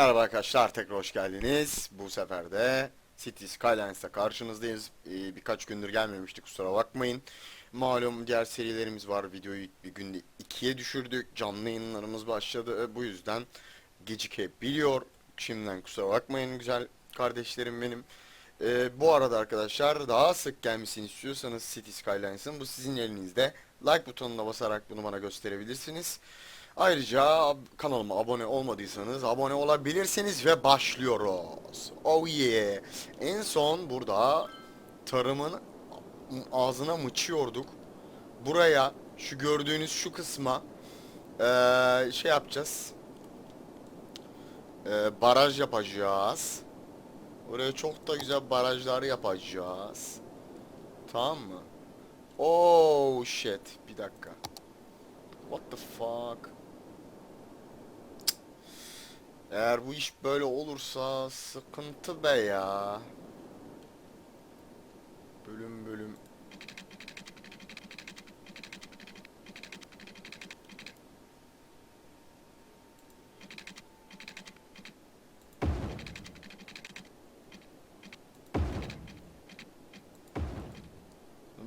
Merhaba arkadaşlar tekrar hoş geldiniz. Bu sefer de City Skylines'ta karşınızdayız. Ee, birkaç gündür gelmemiştik kusura bakmayın. Malum diğer serilerimiz var. Videoyu bir günde ikiye düşürdük. Canlı yayınlarımız başladı. Ee, Bu yüzden gecikebiliyor. Şimdiden kusura bakmayın güzel kardeşlerim benim. Ee, bu arada arkadaşlar daha sık gelmesini istiyorsanız City Skylines'ın bu sizin elinizde. Like butonuna basarak bunu bana gösterebilirsiniz. Ayrıca kanalıma abone olmadıysanız abone olabilirsiniz ve başlıyoruz. Oh yeah. En son burada tarımın ağzına mıçıyorduk. Buraya şu gördüğünüz şu kısma eee, şey yapacağız. Eee, baraj yapacağız. Oraya çok da güzel barajlar yapacağız. Tamam mı? Oh shit. Bir dakika. What the fuck? Eğer bu iş böyle olursa sıkıntı be ya. Bölüm bölüm.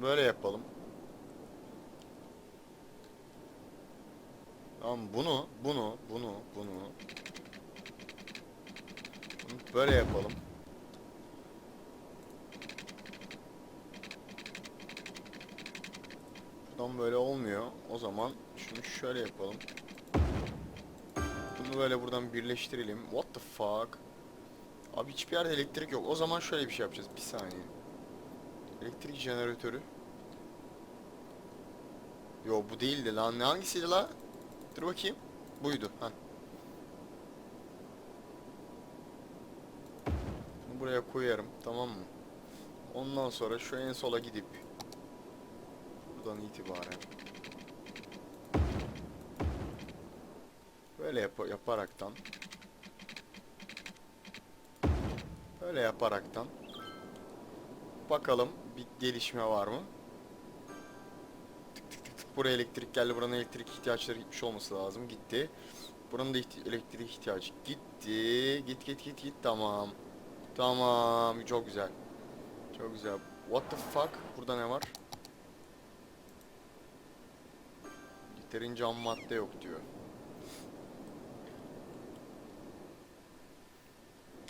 Böyle yapalım. Tamam bunu, bunu, bunu, bunu. Böyle yapalım. Buradan böyle olmuyor. O zaman şunu şöyle yapalım. Bunu böyle buradan birleştirelim. What the fuck? Abi hiçbir yerde elektrik yok. O zaman şöyle bir şey yapacağız. Bir saniye. Elektrik jeneratörü. Yo bu değildi lan. Ne hangisiydi la? Dur bakayım. Buydu. Ha. Bunu buraya koyarım. Tamam mı? Ondan sonra şu en sola gidip buradan itibaren böyle yap yaparaktan böyle yaparaktan bakalım bir gelişme var mı? Tık tık tık tık. Buraya elektrik geldi. Buranın elektrik ihtiyaçları gitmiş olması lazım. Gitti. Buranın da ihti- elektrik ihtiyacı gitti. Git git git git. Tamam. Tamam. Çok güzel. Çok güzel. What the fuck? Burada ne var? Yeterince ham madde yok diyor.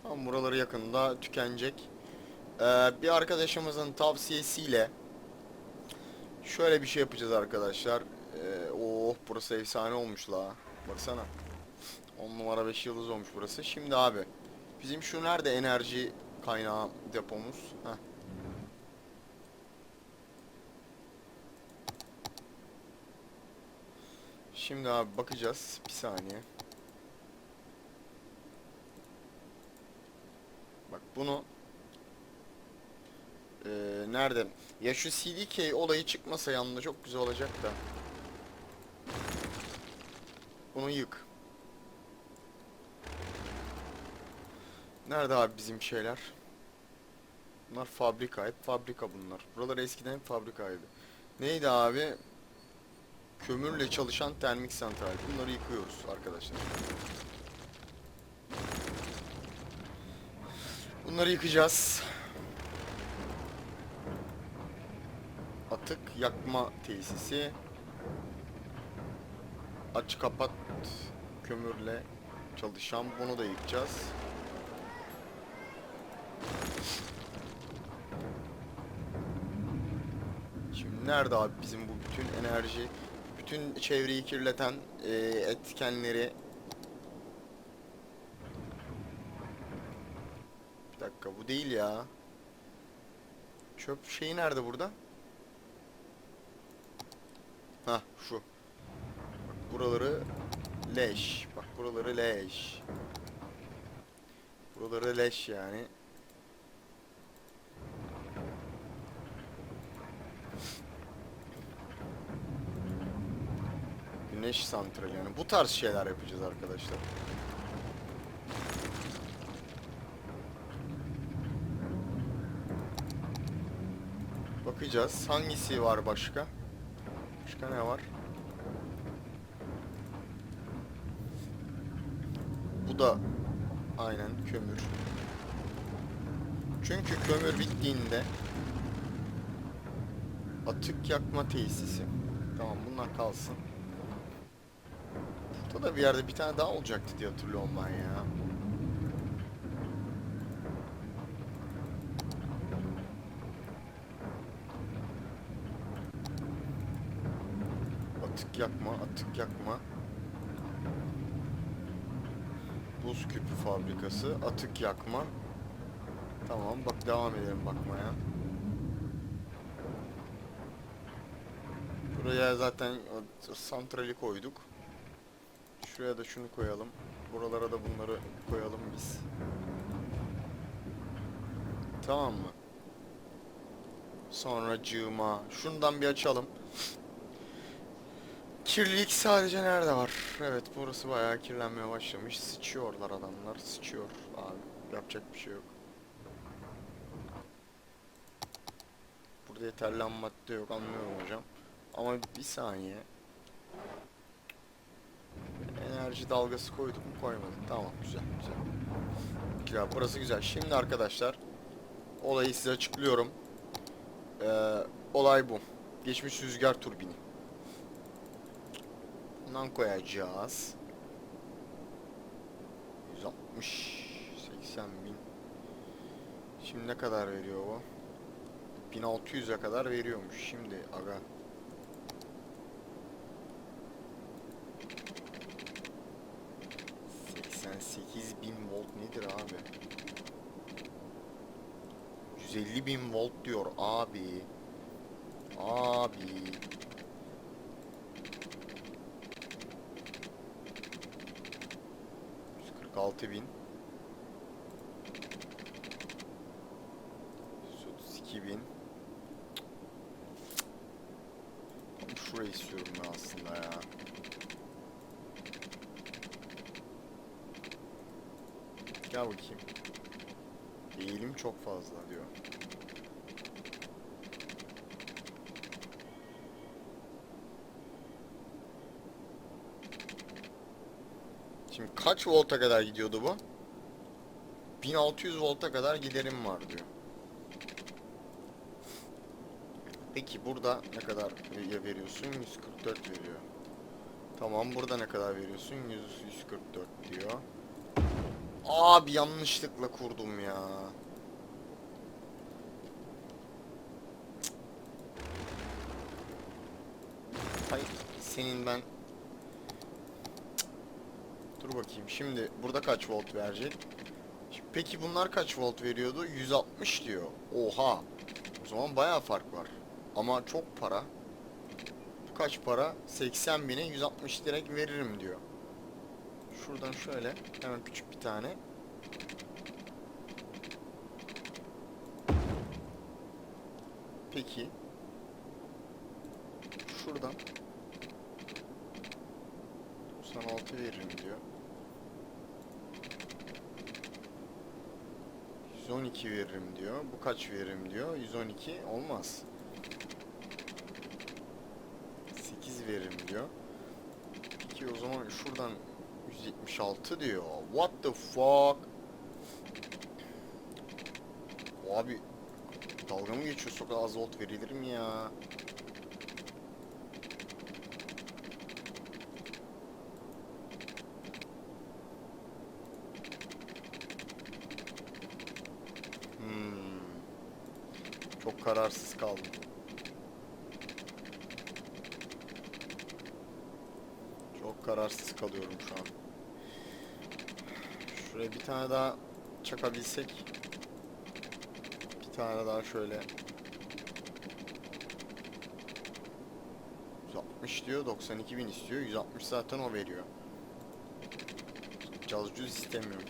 Tamam buraları yakında tükenecek. Ee, bir arkadaşımızın tavsiyesiyle şöyle bir şey yapacağız arkadaşlar. Ee, oh burası efsane olmuş la. Baksana. 10 numara 5 yıldız olmuş burası. Şimdi abi bizim şu nerede enerji kaynağı depomuz? Heh. Şimdi abi bakacağız. Bir saniye. Bak bunu Ee, nerede? Ya şu CDK olayı çıkmasa yanında çok güzel olacak da. Bunu yık. Nerede abi bizim şeyler? Bunlar fabrika. Hep fabrika bunlar. Buralar eskiden hep fabrikaydı. Neydi abi? Kömürle çalışan termik santral. Bunları yıkıyoruz arkadaşlar. Bunları yıkacağız. Atık yakma tesisi. Aç kapat kömürle çalışan bunu da yıkacağız. Nerede abi bizim bu bütün enerji, bütün çevreyi kirleten e, etkenleri Bir dakika bu değil ya. Çöp şeyi nerede burada? Ha şu. Bak buraları leş. Bak buraları leş. Buraları leş yani. Güneş santrali yani bu tarz şeyler yapacağız arkadaşlar. Bakacağız. Hangisi var başka? Başka ne var? Bu da Aynen kömür. Çünkü kömür bittiğinde atık yakma tesisi. Tamam bunlar kalsın. Burada da bir yerde bir tane daha olacaktı diye hatırlıyorum ben ya. Atık yakma, atık yakma. Buz küpü fabrikası, atık yakma. Tamam bak devam edelim bakmaya. Buraya zaten santrali koyduk. Şuraya da şunu koyalım. Buralara da bunları koyalım biz. Tamam mı? Sonra cığıma. Şundan bir açalım. Kirlilik sadece nerede var? Evet burası bayağı kirlenmeye başlamış. Sıçıyorlar adamlar. Sıçıyor abi. Yapacak bir şey yok. Burada yeterli madde yok anlıyorum hocam. Ama bir saniye. Enerji dalgası koyduk mu koymadık. Tamam güzel güzel. Güzel burası güzel. Şimdi arkadaşlar olayı size açıklıyorum. Ee, olay bu. Geçmiş rüzgar turbini. Bundan koyacağız. 160 80 bin. Şimdi ne kadar veriyor bu? 1600'e kadar veriyormuş şimdi aga. ...88 bin volt nedir abi? 150 bin volt diyor abi. Abi. altı bin. 132 bin. Tam şurayı istiyorum ben aslında ya. Gel bakayım. Eğilim çok fazla diyor. Şimdi kaç volta kadar gidiyordu bu? 1600 volta kadar giderim var diyor. Peki burada ne kadar ver- veriyorsun? 144 veriyor. Tamam burada ne kadar veriyorsun? 100, 144 diyor. Abi yanlışlıkla kurdum ya. Hayır senin ben Dur bakayım. Şimdi burada kaç volt verecek? Peki bunlar kaç volt veriyordu? 160 diyor. Oha. O zaman bayağı fark var. Ama çok para. Bu kaç para? 80 bine 160 direkt veririm diyor. Şuradan şöyle hemen küçük bir tane. Peki. Şuradan 96 veririm diyor. 112 veririm diyor. Bu kaç veririm diyor. 112 olmaz. 8 veririm diyor. Peki o zaman şuradan 176 diyor. What the fuck? Abi dalga mı geçiyorsun? O kadar az volt verilir mi ya? Hmm. Çok kararsız kaldım. Çok kararsız kalıyorum şu an. Şuraya bir tane daha çakabilsek. Bir tane daha şöyle. 160 diyor, 92 bin istiyor. 160 zaten o veriyor. Cazcuz istemiyorum.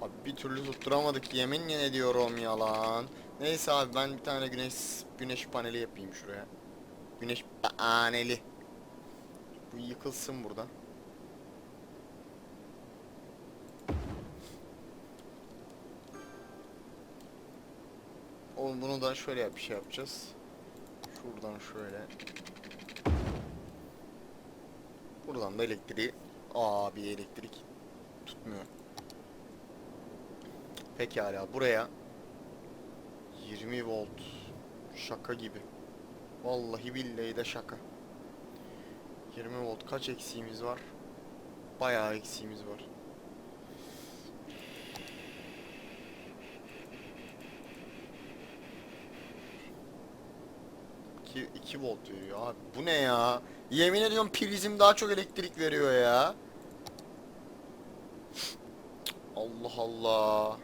Abi bir türlü tutturamadık yemin ediyorum yalan. Neyse abi ben bir tane güneş güneş paneli yapayım şuraya. Güneş paneli. Bu yıkılsın burada. Bunu da şöyle yap bir şey yapacağız. Şuradan şöyle. Buradan da elektriği Aa bir elektrik tutmuyor. Pekala buraya 20 volt şaka gibi. Vallahi billahi de şaka. 20 volt kaç eksiğimiz var? Bayağı eksiğimiz var. İki, 2 volt veriyor abi. Bu ne ya? Yemin ediyorum prizm daha çok elektrik veriyor ya. Allah Allah.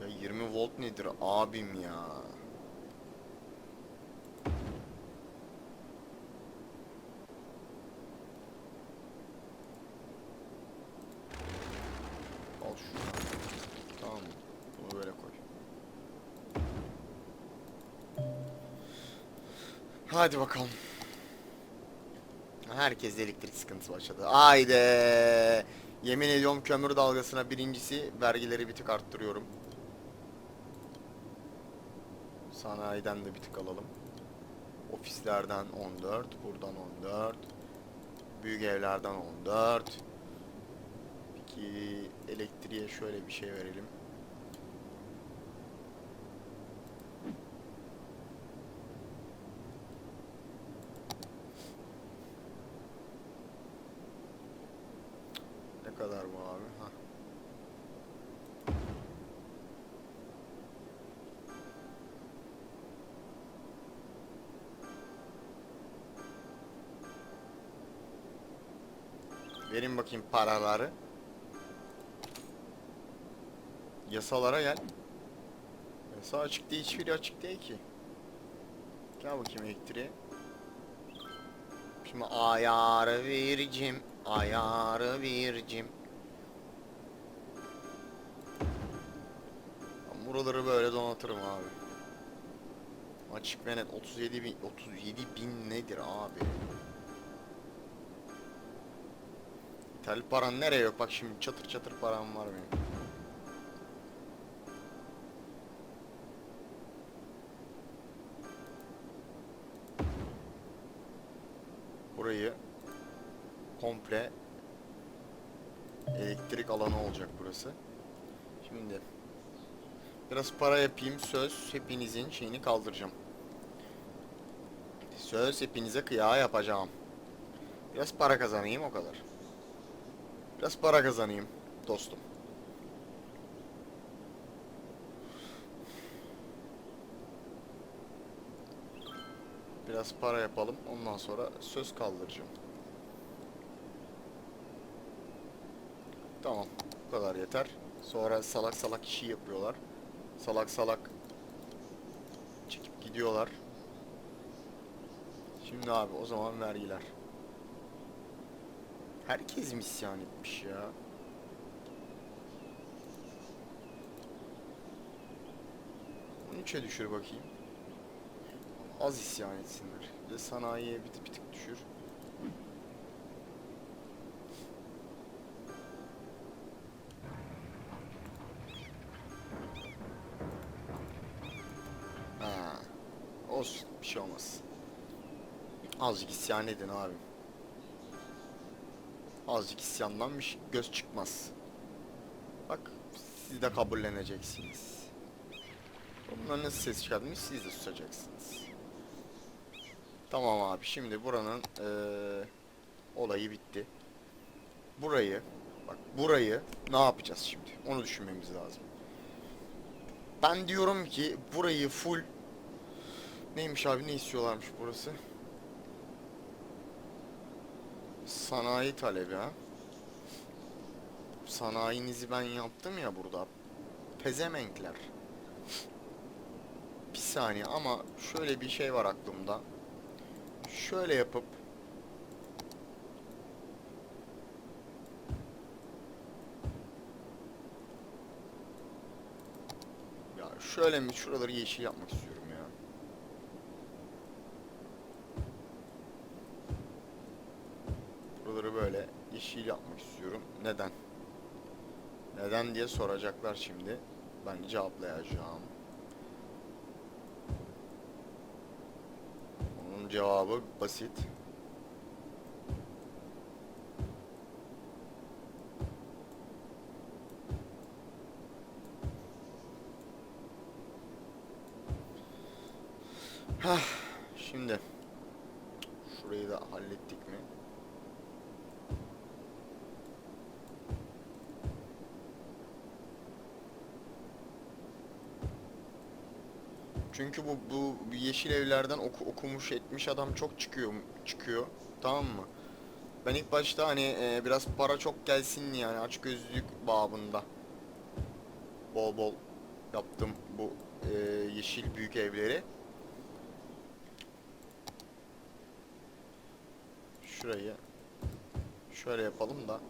Ya 20 volt nedir abim ya? Al şunu. Tamam mı? Bunu böyle koy. Hadi bakalım. Herkes elektrik sıkıntısı başladı. Haydi. Yemin ediyorum kömür dalgasına birincisi vergileri bir tık arttırıyorum. Sanayiden de bir tık alalım. Ofislerden 14, buradan 14. Büyük evlerden 14. Peki elektriğe şöyle bir şey verelim. Bakayım paraları. Yasalara gel. Yasa açık değil, hiçbiri açık değil ki. Gel bakayım elektriğe. Şimdi ayarı vericim, ayarı vericim. Buraları böyle donatırım abi. Açık ve net 37 bin, 37 bin nedir abi? Tel paran nereye yok? Bak şimdi çatır çatır param var benim. Burayı komple elektrik alanı olacak burası. Şimdi biraz para yapayım söz hepinizin şeyini kaldıracağım. Söz hepinize kıya yapacağım. Biraz para kazanayım o kadar. Biraz para kazanayım dostum. Biraz para yapalım. Ondan sonra söz kaldıracağım. Tamam. Bu kadar yeter. Sonra salak salak işi yapıyorlar. Salak salak çekip gidiyorlar. Şimdi abi o zaman vergiler. Herkes mi isyan etmiş ya? Üçe düşür bakayım. Az isyan etsinler. Ve sanayiye bir, bir tık düşür. Ha. Olsun. Bir şey olmaz. Azıcık isyan edin abi. Azıcık şey- göz çıkmaz. Bak siz de kabulleneceksiniz. Bunlar nasıl ses çıkartmış siz de susacaksınız. Tamam abi şimdi buranın eee, olayı bitti. Burayı bak burayı ne yapacağız şimdi? Onu düşünmemiz lazım. Ben diyorum ki burayı full neymiş abi ne istiyorlarmış burası? Sanayi talebi ha. Sanayinizi ben yaptım ya burada. Pezemenkler. Bir saniye ama şöyle bir şey var aklımda. Şöyle yapıp Ya şöyle mi şuraları yeşil yapmak istiyorum ya. Buraları böyle yapmak istiyorum. Neden? Neden diye soracaklar şimdi. ben cevaplayacağım. Onun cevabı basit. Hah, şimdi şurayı da hallettik mi? Çünkü bu bu yeşil evlerden oku, okumuş etmiş adam çok çıkıyor çıkıyor. Tamam mı? Ben ilk başta hani e, biraz para çok gelsin yani aç gözlük babında bol bol yaptım bu e, yeşil büyük evleri. Şurayı şöyle yapalım da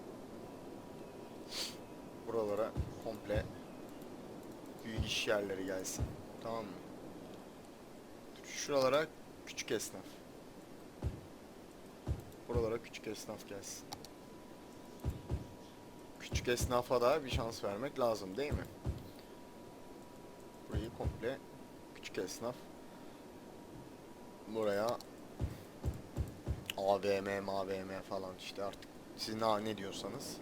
buralara komple büyük iş yerleri gelsin. Tamam mı? Şuralara küçük esnaf. Buralara küçük esnaf gelsin. Küçük esnafa da bir şans vermek lazım değil mi? Burayı komple küçük esnaf. Buraya AVM, MAVM falan işte artık siz ne, ne diyorsanız.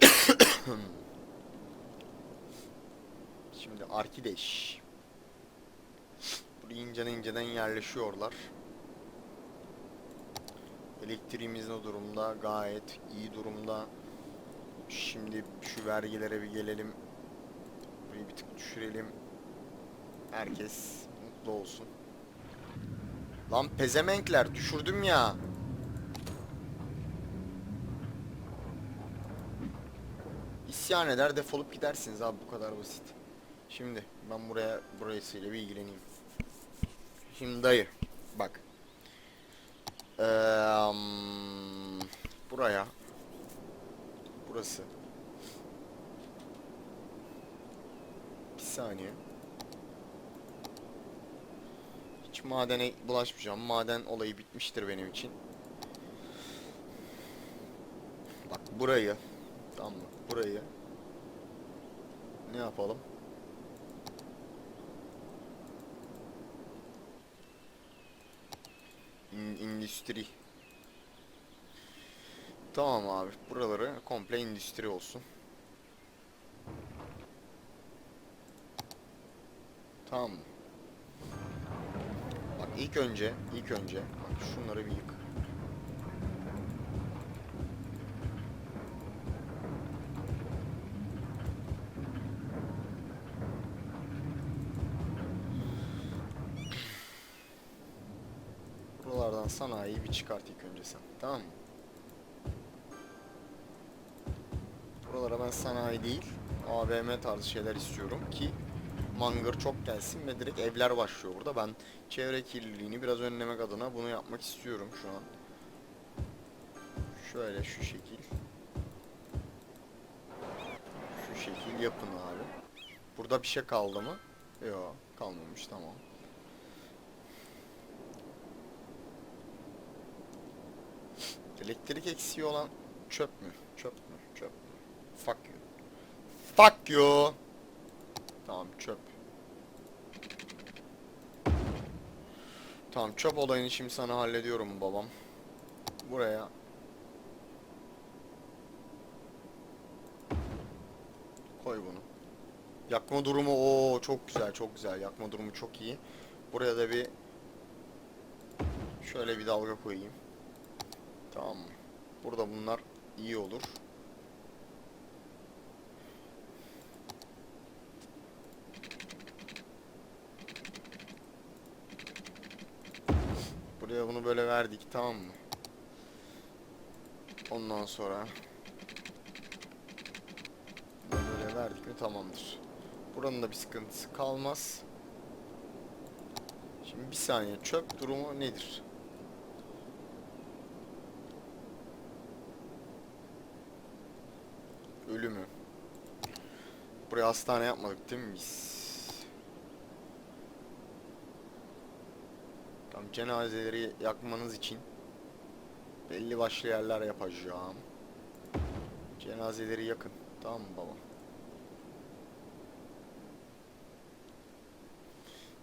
Şimdi Arkideş. Buraya inceden inceden yerleşiyorlar. Elektriğimiz ne durumda? Gayet iyi durumda. Şimdi şu vergilere bir gelelim. Burayı bir tık düşürelim. Herkes mutlu olsun. Lan pezemenkler düşürdüm ya. İsyan eder defolup gidersiniz abi bu kadar basit. Şimdi ben buraya burasıyla bir ilgileneyim. Şimdi dayı bak. Eee, buraya burası. Bir saniye. Hiç madene bulaşmayacağım. Maden olayı bitmiştir benim için. Bak burayı tamam mı? Burayı ne yapalım? Endüstri. Tamam abi. Buraları komple endüstri olsun. Tamam? Bak ilk önce, ilk önce bak şunları bir yık. Bir çıkart ilk önce sen. Tamam mı? Buralara ben sanayi değil, AVM tarzı şeyler istiyorum ki mangır çok gelsin ve direkt evler başlıyor burada. Ben çevre kirliliğini biraz önlemek adına bunu yapmak istiyorum şu an. Şöyle şu şekil. Şu şekil yapın abi. Burada bir şey kaldı mı? Yok kalmamış tamam. Elektrik eksiği olan çöp mü? Çöp mü? Çöp mü? Fuck you. Fuck you. Tamam çöp. Tamam çöp olayını şimdi sana hallediyorum babam. Buraya koy bunu. Yakma durumu o çok güzel çok güzel. Yakma durumu çok iyi. Buraya da bir şöyle bir dalga koyayım. Tamam mı? Burada bunlar iyi olur. Buraya bunu böyle verdik tamam mı? Ondan sonra böyle verdik mi tamamdır. Buranın da bir sıkıntısı kalmaz. Şimdi bir saniye çöp durumu nedir? Buraya hastane yapmadık değil mi biz? Tam cenazeleri yakmanız için belli başlı yerler yapacağım. Cenazeleri yakın. Tamam mı baba?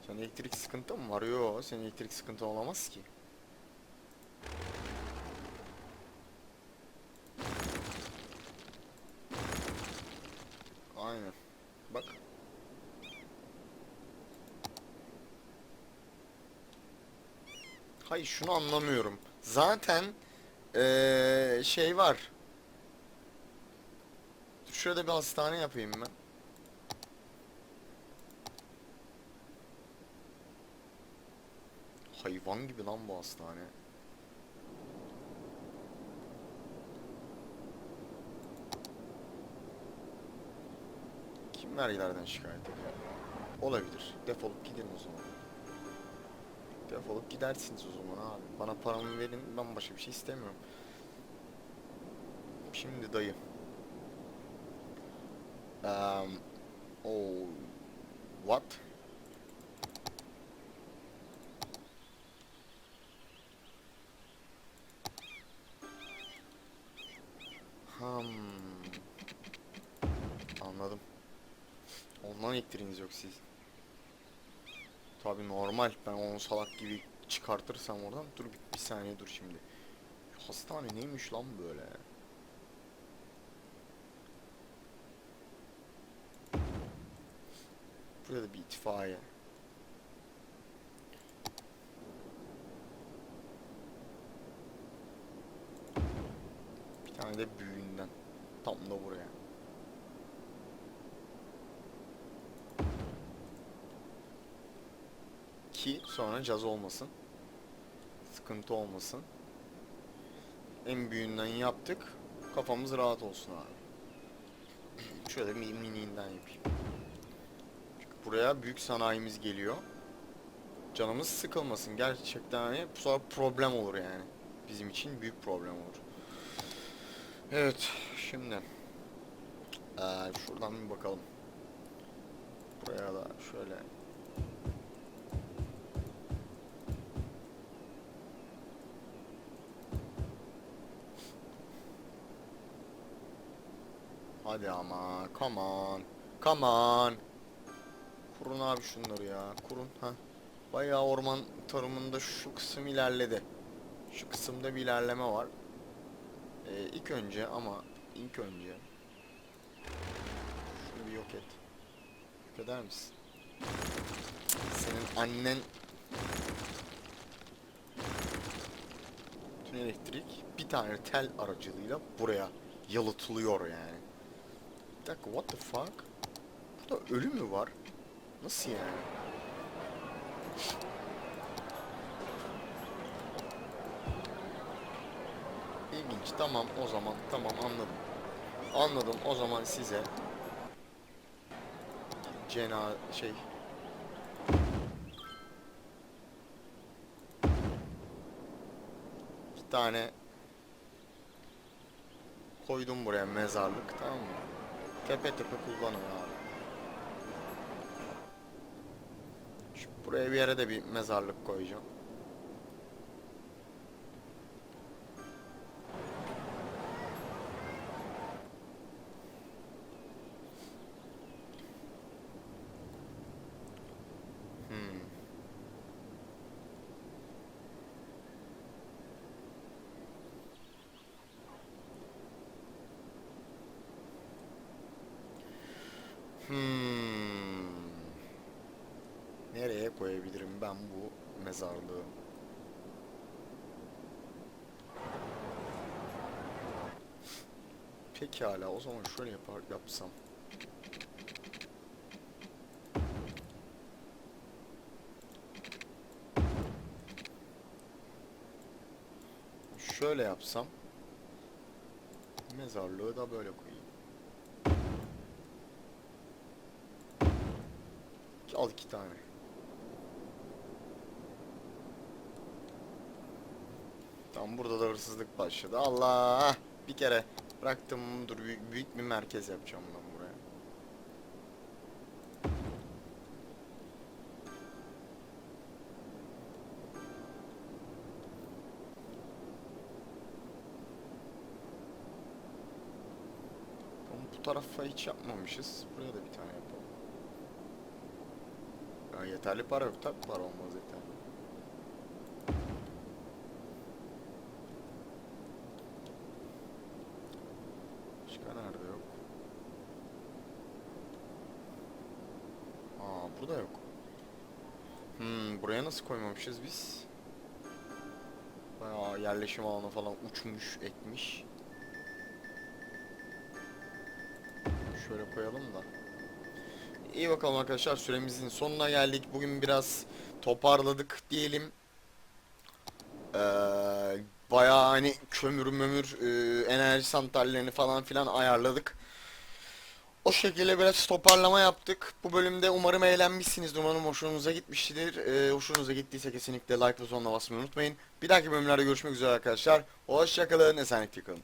Sen elektrik sıkıntı mı var? Yo, senin elektrik sıkıntı olamaz ki. Aynen. Bak. Hayır şunu anlamıyorum. Zaten eee, şey var. Dur Şurada bir hastane yapayım ben. Hayvan gibi lan bu hastane. Vergilerden şikayet ediyor? Olabilir. Defolup gidin o zaman. Defolup gidersiniz o zaman abi. Bana paramı verin ben başka bir şey istemiyorum. Şimdi dayı. Um, oh, what? Elektriğiniz yok siz. Tabi normal. Ben onu salak gibi çıkartırsam oradan. Dur bir, bir saniye dur şimdi. Hastane neymiş lan böyle? Burada da bir itfaiye. Bir tane de büyüğünden. Tam da buraya. Ki sonra caz olmasın. Sıkıntı olmasın. En büyüğünden yaptık. Kafamız rahat olsun abi. Şöyle bir miniğinden yapayım. Çünkü buraya büyük sanayimiz geliyor. Canımız sıkılmasın. Gerçekten hani bu sonra problem olur yani. Bizim için büyük problem olur. Evet, şimdi eee, şuradan bir bakalım. Buraya da şöyle Hadi ama, come on, come on. Kurun abi şunları ya, kurun ha. Bayağı orman tarımında şu kısım ilerledi. Şu kısımda bir ilerleme var. Ee, ilk önce ama ilk önce şunu bir yok et. Yok eder misin? Senin annen bütün elektrik bir tane tel aracılığıyla buraya yalıtılıyor yani. Bir dakika what the fuck? Burada ölü mü var? Nasıl yani? İlginç. Tamam o zaman. Tamam anladım. Anladım. O zaman size cena şey bir tane koydum buraya mezarlık tamam mı? Tepe tepe kullanın abi. Şu buraya bir yere de bir mezarlık koyacağım. Hmm. Hmm. Nereye koyabilirim ben bu mezarlığı? Pekala o zaman şöyle yapar yapsam. Şöyle yapsam. Mezarlığı da böyle koyayım. Al iki tane. Tamam burada da hırsızlık başladı. Allah! Bir kere bıraktım dur büyük, büyük bir merkez yapacağım ben buraya. Tamam, bu tarafa hiç yapmamışız. Buraya da bir tane yapalım. Ya yeterli para yok tabi para olmaz yeterli. Başka nerede yok? Aa burada yok. Hmm, buraya nasıl koymamışız biz? Bayağı yerleşim alanı falan uçmuş etmiş. Şöyle koyalım da. İyi bakalım arkadaşlar süremizin sonuna geldik. Bugün biraz toparladık diyelim. Ee, bayağı hani kömür mömür e, enerji santrallerini falan filan ayarladık. O şekilde biraz toparlama yaptık. Bu bölümde umarım eğlenmişsinizdir. Umarım hoşunuza gitmiştir. Ee, hoşunuza gittiyse kesinlikle like ve sonuna basmayı unutmayın. Bir dahaki bölümlerde görüşmek üzere arkadaşlar. Hoşçakalın. Esenlikle kalın.